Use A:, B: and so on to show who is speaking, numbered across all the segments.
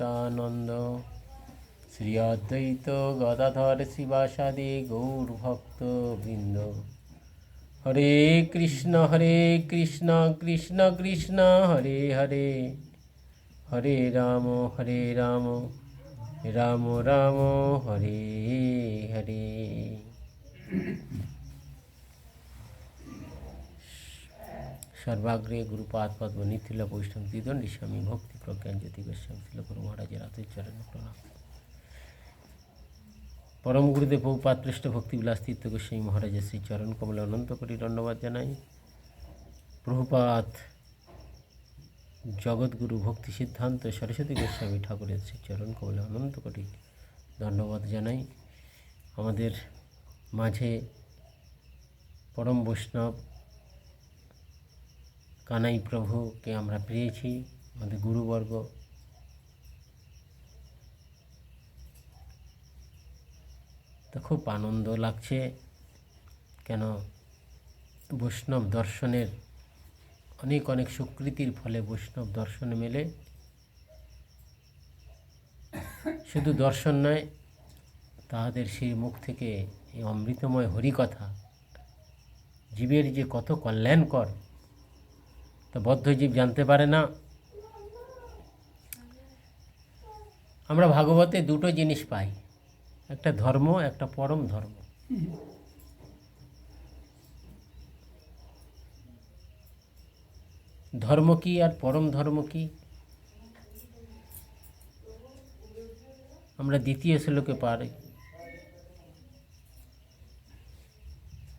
A: নিত্যানন্দ শ্রী অদ্বৈত গদাধর শিবাসাদি গৌরভক্ত বৃন্দ হরে কৃষ্ণ হরে কৃষ্ণ কৃষ্ণ কৃষ্ণ হরে হরে হরে রাম হরে রাম রাম রাম হরে হরে সর্বাগ্রে গুরুপাদ পদ্ম নিথিল বৈষ্ণব দ্বিদণ্ডী স্বামী ভক্তি প্রজ্ঞান জ্যোতি গোস্বামী ছিল গুরু মহারাজের হাতের চরণ প্রণাম পরম গুরুদেব বহুপাত পৃষ্ঠ ভক্তিবিলাস তীর্থ গোস্বামী মহারাজের শ্রী চরণ কমলে অনন্ত করি ধন্যবাদ জানাই প্রভুপাত জগৎগুরু ভক্তি সিদ্ধান্ত সরস্বতী গোস্বামী ঠাকুরের শ্রী চরণ কমলে অনন্ত করি ধন্যবাদ জানাই আমাদের মাঝে পরম বৈষ্ণব কানাই প্রভুকে আমরা পেয়েছি আমাদের গুরুবর্গ তো খুব আনন্দ লাগছে কেন বৈষ্ণব দর্শনের অনেক অনেক সুকৃতির ফলে বৈষ্ণব দর্শন মেলে শুধু দর্শন নয় তাহাদের সেই মুখ থেকে এই অমৃতময় হরিকথা জীবের যে কত কল্যাণকর তো বদ্ধজীব জানতে পারে না আমরা ভাগবতে দুটো জিনিস পাই একটা ধর্ম একটা পরম ধর্ম ধর্ম কি আর পরম ধর্ম কি আমরা দ্বিতীয় শ্লোকে পারি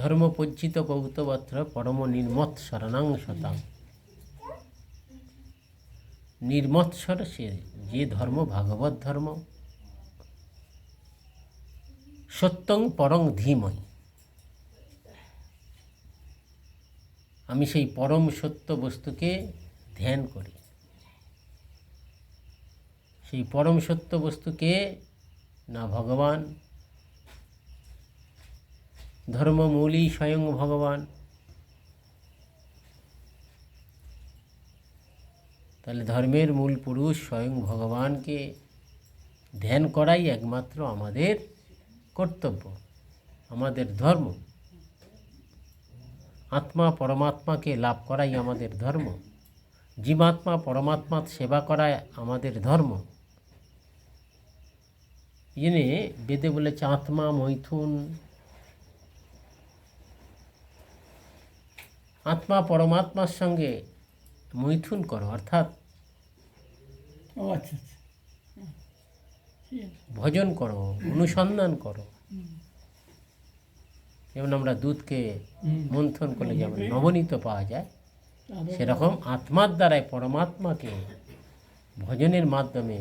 A: ধর্মপঞ্চিত কৌতবত্র পরম নির্মৎ শরণাং শতাং নির্মৎসর সে যে ধর্ম ভাগবত ধর্ম সত্যং পরং ধীময় আমি সেই পরম সত্য বস্তুকে ধ্যান করি সেই পরম সত্য বস্তুকে না ভগবান ধর্মমূলই স্বয়ং ভগবান তাহলে ধর্মের মূল পুরুষ স্বয়ং ভগবানকে ধ্যান করাই একমাত্র আমাদের কর্তব্য আমাদের ধর্ম আত্মা পরমাত্মাকে লাভ করাই আমাদের ধর্ম জীবাত্মা পরমাত্মার সেবা করাই আমাদের ধর্ম ইনি বেদে বলেছে আত্মা মৈথুন আত্মা পরমাত্মার সঙ্গে মৈথুন করো অর্থাৎ আচ্ছা, আচ্ছা। ভজন করো অনুসন্ধান করো যেমন আমরা দুধকে মন্থন করলে যেমন নবনীত পাওয়া যায় সেরকম আত্মার দ্বারাই পরমাত্মাকে ভজনের মাধ্যমে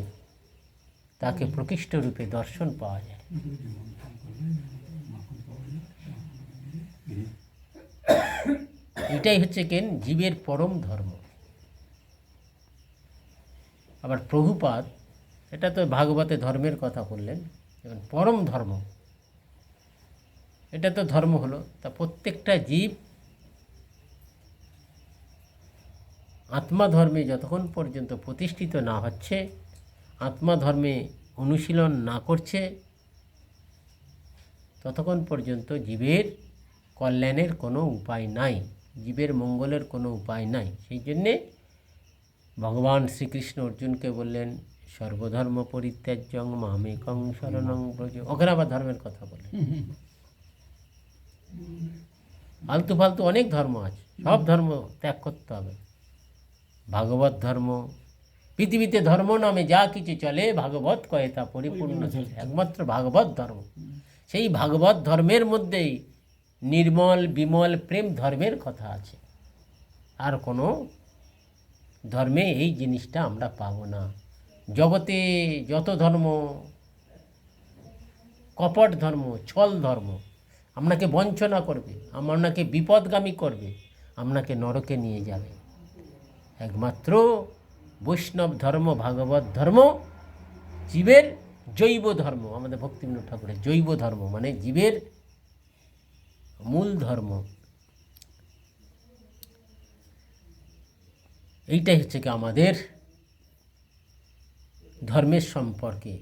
A: তাকে প্রকৃষ্ট রূপে দর্শন পাওয়া যায় এটাই হচ্ছে কেন জীবের পরম ধর্ম আবার প্রভুপাদ এটা তো ভাগবতে ধর্মের কথা বললেন এবং পরম ধর্ম এটা তো ধর্ম হলো তা প্রত্যেকটা জীব আত্মাধর্মে যতক্ষণ পর্যন্ত প্রতিষ্ঠিত না হচ্ছে আত্মাধর্মে অনুশীলন না করছে ততক্ষণ পর্যন্ত জীবের কল্যাণের কোনো উপায় নাই জীবের মঙ্গলের কোনো উপায় নাই সেই জন্যে ভগবান শ্রীকৃষ্ণ অর্জুনকে বললেন সর্বধর্ম পরিত্যাজ্যং মামেকং শরণং ব্রজ ওখানে আবার ধর্মের কথা বলে আলতু ফালতু অনেক ধর্ম আছে সব ধর্ম ত্যাগ করতে হবে ভাগবত ধর্ম পৃথিবীতে ধর্ম নামে যা কিছু চলে ভাগবত কয়ে তা পরিপূর্ণ একমাত্র ভাগবত ধর্ম সেই ভাগবত ধর্মের মধ্যেই নির্মল বিমল প্রেম ধর্মের কথা আছে আর কোনো ধর্মে এই জিনিসটা আমরা পাব না জগতে যত ধর্ম কপট ধর্ম ছল ধর্ম আপনাকে বঞ্চনা করবে আপনাকে বিপদগামী করবে আপনাকে নরকে নিয়ে যাবে একমাত্র বৈষ্ণব ধর্ম ভাগবত ধর্ম জীবের জৈব ধর্ম আমাদের ভক্তিবিনোদ ঠাকুরের জৈব ধর্ম মানে জীবের মূল ধর্ম এইটাই হচ্ছে কি আমাদের ধর্মের সম্পর্কে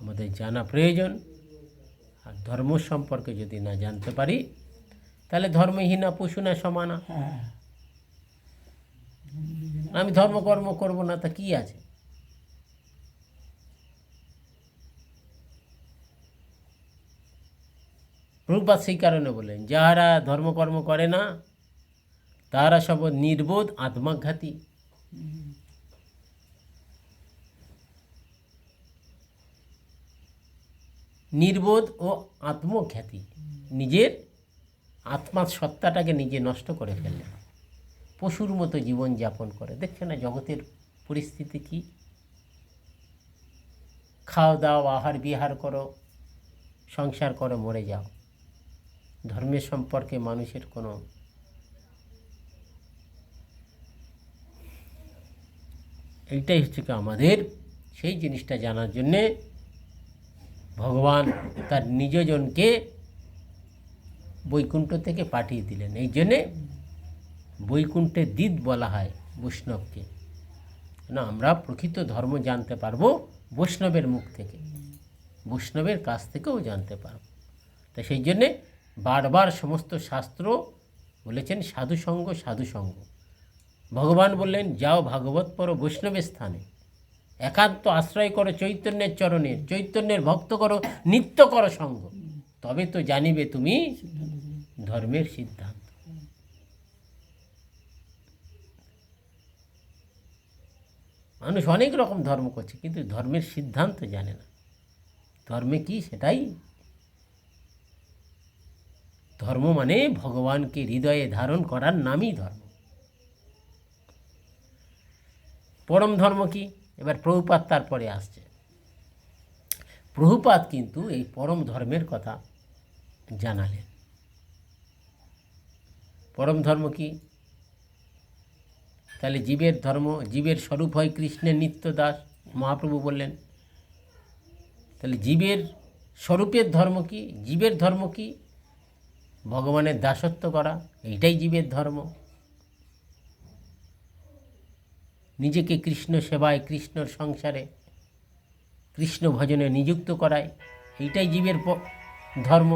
A: আমাদের জানা প্রয়োজন আর ধর্ম সম্পর্কে যদি না জানতে পারি তাহলে ধর্মহীনা পশু না সমানা হ্যাঁ। আমি ধর্মকর্ম করব না তা কি আছে রূপবাদ সেই কারণে বলেন যাহারা ধর্মকর্ম করে না তারা সব নির্বোধ আত্মাঘাতী নির্বোধ ও আত্মখ্যাতি নিজের আত্মার সত্তাটাকে নিজে নষ্ট করে ফেলে পশুর মতো জীবন যাপন করে দেখছে না জগতের পরিস্থিতি কি খাও দাও আহার বিহার করো সংসার করো মরে যাও ধর্মের সম্পর্কে মানুষের কোনো এইটাই হচ্ছে কি আমাদের সেই জিনিসটা জানার জন্যে ভগবান তার নিজজনকে বৈকুণ্ঠ থেকে পাঠিয়ে দিলেন এই জন্যে বৈকুণ্ঠে দিদ বলা হয় বৈষ্ণবকে না আমরা প্রকৃত ধর্ম জানতে পারবো বৈষ্ণবের মুখ থেকে বৈষ্ণবের কাছ থেকেও জানতে পারব তা সেই জন্যে বারবার সমস্ত শাস্ত্র বলেছেন সাধুসঙ্গ সাধুসঙ্গ ভগবান বললেন যাও ভাগবত পর বৈষ্ণবের স্থানে একান্ত আশ্রয় করো চৈতন্যের চরণের চৈতন্যের ভক্ত করো নিত্য করো সঙ্গ তবে তো জানিবে তুমি ধর্মের সিদ্ধান্ত মানুষ অনেক রকম ধর্ম করছে কিন্তু ধর্মের সিদ্ধান্ত জানে না ধর্মে কি সেটাই ধর্ম মানে ভগবানকে হৃদয়ে ধারণ করার নামই ধর্ম পরম ধর্ম কি এবার প্রভুপাত তারপরে আসছে প্রভুপাত কিন্তু এই পরম ধর্মের কথা জানালেন পরম ধর্ম কি তাহলে জীবের ধর্ম জীবের স্বরূপ হয় কৃষ্ণের নিত্য দাস মহাপ্রভু বললেন তাহলে জীবের স্বরূপের ধর্ম কি জীবের ধর্ম কি ভগবানের দাসত্ব করা এইটাই জীবের ধর্ম নিজেকে কৃষ্ণ সেবায় কৃষ্ণর সংসারে কৃষ্ণ ভজনে নিযুক্ত করায় এইটাই জীবের ধর্ম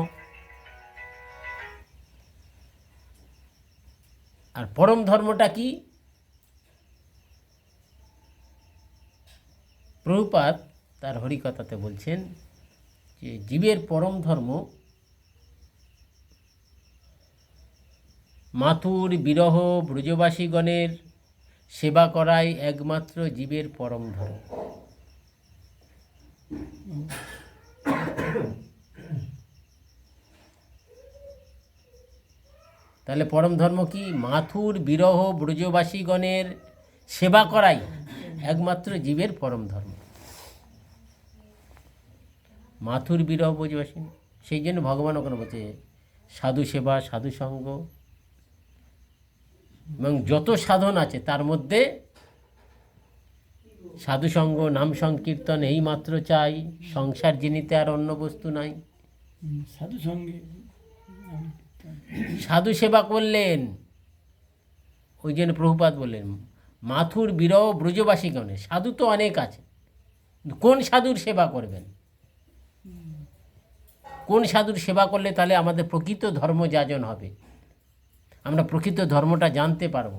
A: আর পরম ধর্মটা কি প্রভুপাত তার হরিকথাতে বলছেন যে জীবের পরম ধর্ম মাথুর বিরহ ব্রজবাসীগণের সেবা করাই একমাত্র জীবের পরম ধর্ম তাহলে পরম ধর্ম কি মাথুর বিরহ ব্রজবাসীগণের সেবা করাই একমাত্র জীবের পরম ধর্ম মাথুর বিরহ ব্রজবাসী সেই জন্য ভগবান ওখানে বলছে সাধু সেবা সাধু সঙ্গ এবং যত সাধন আছে তার মধ্যে সাধুসঙ্গ নাম সংকীর্তন এই মাত্র চাই সংসার জিনিতে আর অন্য বস্তু নাই সাধু সেবা করলেন ওই জন্য প্রভুপাত বললেন মাথুর বিরহ ব্রজবাসীগণে সাধু তো অনেক আছে কোন সাধুর সেবা করবেন কোন সাধুর সেবা করলে তাহলে আমাদের প্রকৃত ধর্ম যাজন হবে আমরা প্রকৃত ধর্মটা জানতে পারব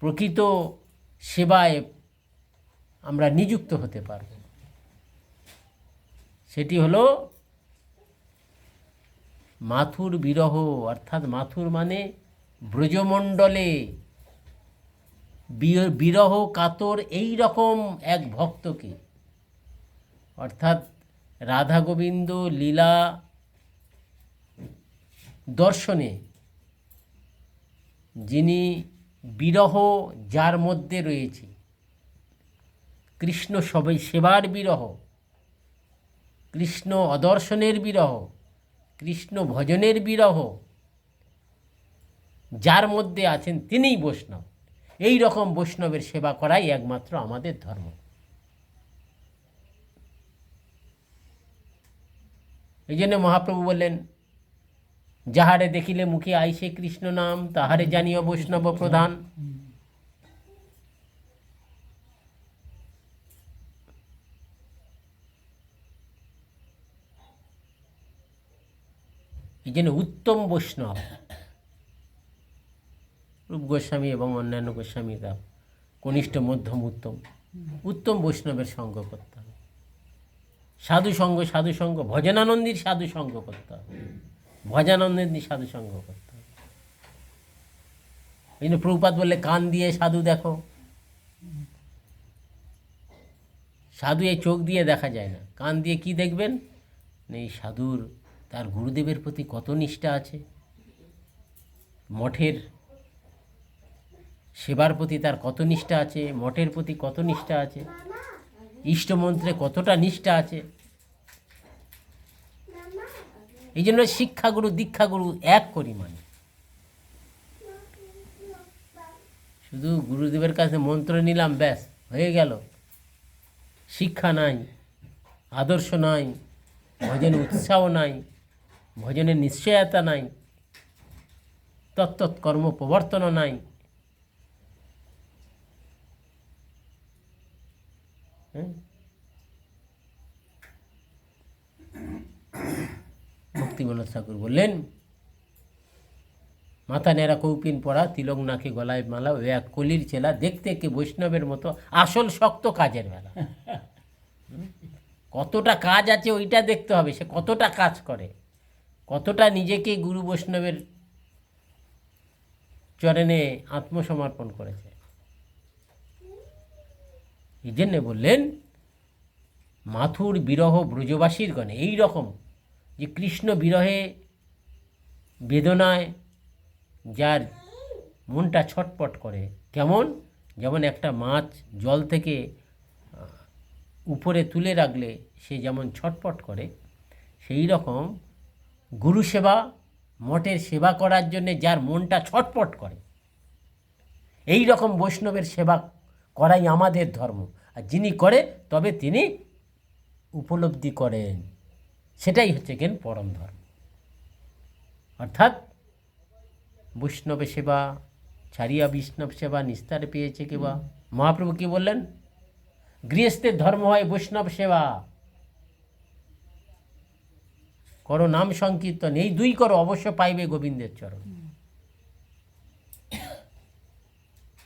A: প্রকৃত সেবায় আমরা নিযুক্ত হতে পারব সেটি হলো মাথুর বিরহ অর্থাৎ মাথুর মানে ব্রজমণ্ডলে বিরহ কাতর এই রকম এক ভক্তকে অর্থাৎ রাধা গোবিন্দ লীলা দর্শনে যিনি বিরহ যার মধ্যে রয়েছে কৃষ্ণ সবে সেবার বিরহ কৃষ্ণ অদর্শনের বিরহ কৃষ্ণ ভজনের বিরহ যার মধ্যে আছেন তিনিই বৈষ্ণব এই রকম বৈষ্ণবের সেবা করাই একমাত্র আমাদের ধর্ম এই জন্য মহাপ্রভু বললেন যাহারে দেখিলে মুখে আইসে কৃষ্ণ নাম তাহারে জানিও বৈষ্ণব প্রধান যেন উত্তম বৈষ্ণব রূপ গোস্বামী এবং অন্যান্য গোস্বামীরা কনিষ্ঠ মধ্যম উত্তম উত্তম বৈষ্ণবের সঙ্গ করতে হবে সাধু সঙ্গ সাধু সঙ্গ ভজনানন্দীর সাধু সঙ্গ করতে হবে ভজানন্দের সাধু সংগ্রহ করতে হবে কিন্তু প্রভুপাত বললে কান দিয়ে সাধু দেখো সাধু এই চোখ দিয়ে দেখা যায় না কান দিয়ে কি দেখবেন এই সাধুর তার গুরুদেবের প্রতি কত নিষ্ঠা আছে মঠের সেবার প্রতি তার কত নিষ্ঠা আছে মঠের প্রতি কত নিষ্ঠা আছে ইষ্টমন্ত্রে কতটা নিষ্ঠা আছে এই জন্য শিক্ষাগুরু দীক্ষাগুরু এক করি মানে শুধু গুরুদেবের কাছে মন্ত্র নিলাম ব্যাস হয়ে গেল শিক্ষা নাই আদর্শ নাই ভজনে উৎসাহ নাই ভজনের নিশ্চয়তা নাই তত্তৎ কর্ম প্রবর্তন নাই হ্যাঁ ভক্তিবিনোদ ঠাকুর বললেন মাথা নেড়া কৌপিন পড়া তিলক নাকে গলায় মালা ও এক কলির চেলা দেখতে কে বৈষ্ণবের মতো আসল শক্ত কাজের বেলা কতটা কাজ আছে ওইটা দেখতে হবে সে কতটা কাজ করে কতটা নিজেকে গুরু বৈষ্ণবের চরণে আত্মসমর্পণ করেছে এই জন্যে বললেন মাথুর বিরহ ব্রজবাসীর গণে এই রকম যে কৃষ্ণ বিরহে বেদনায় যার মনটা ছটপট করে কেমন যেমন একটা মাছ জল থেকে উপরে তুলে রাখলে সে যেমন ছটপট করে সেই রকম গুরু সেবা মঠের সেবা করার জন্যে যার মনটা ছটপট করে এই রকম বৈষ্ণবের সেবা করাই আমাদের ধর্ম আর যিনি করে তবে তিনি উপলব্ধি করেন সেটাই হচ্ছে কেন পরম ধর্ম অর্থাৎ বৈষ্ণবে সেবা ছাড়িয়া বৈষ্ণব সেবা নিস্তারে পেয়েছে কিবা মহাপ্রভু কি বললেন গৃহস্থের ধর্ম হয় বৈষ্ণব সেবা করো নাম সংকীর্তন এই দুই করো অবশ্য পাইবে গোবিন্দের চরণ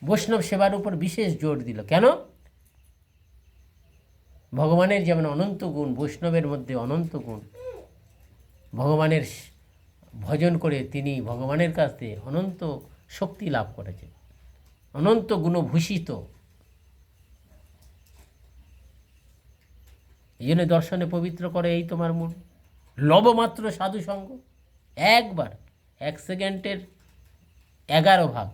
A: বৈষ্ণব সেবার উপর বিশেষ জোর দিল কেন ভগবানের যেমন অনন্ত গুণ বৈষ্ণবের মধ্যে অনন্ত গুণ ভগবানের ভজন করে তিনি ভগবানের কাছে অনন্ত শক্তি লাভ করেছেন অনন্ত গুণভূষিত এই জন্য দর্শনে পবিত্র করে এই তোমার মন লবমাত্র সাধু সঙ্গ একবার এক সেকেন্ডের এগারো ভাগ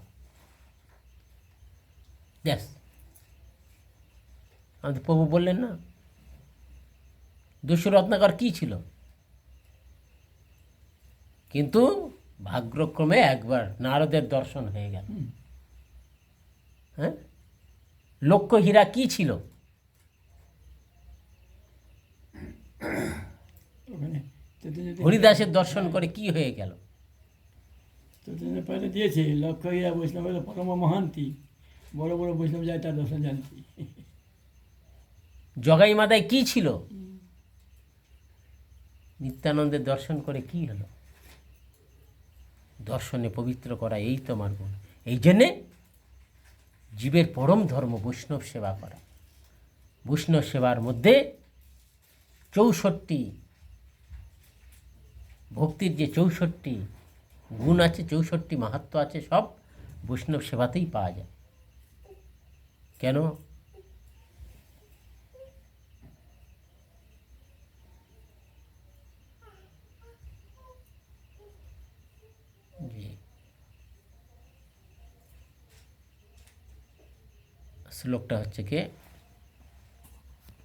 A: ব্যাস আমাদের প্রভু বললেন না দুশো রত্নাকর কী ছিল কিন্তু ভাগ্যক্রমে একবার নারদের দর্শন হয়ে গেল হ্যাঁ লক্ষ্য হীরা কী ছিল মানে হরিদাসের দর্শন করে কি হয়ে গেল
B: দিয়েছে লক্ষ্য হীরা বৈষ্ণব পরম মহান্তি বড় বড় বৈষ্ণব যায় তার দর্শন জানতি
A: জগাই মাদায় কি ছিল নিত্যানন্দের দর্শন করে কি হলো দর্শনে পবিত্র করা এই তোমার গুণ এই জন্যে জীবের পরম ধর্ম বৈষ্ণব সেবা করা বৈষ্ণব সেবার মধ্যে চৌষট্টি ভক্তির যে চৌষট্টি গুণ আছে চৌষট্টি মাহাত্ম আছে সব বৈষ্ণব সেবাতেই পাওয়া যায় কেন লোকটা হচ্ছে কে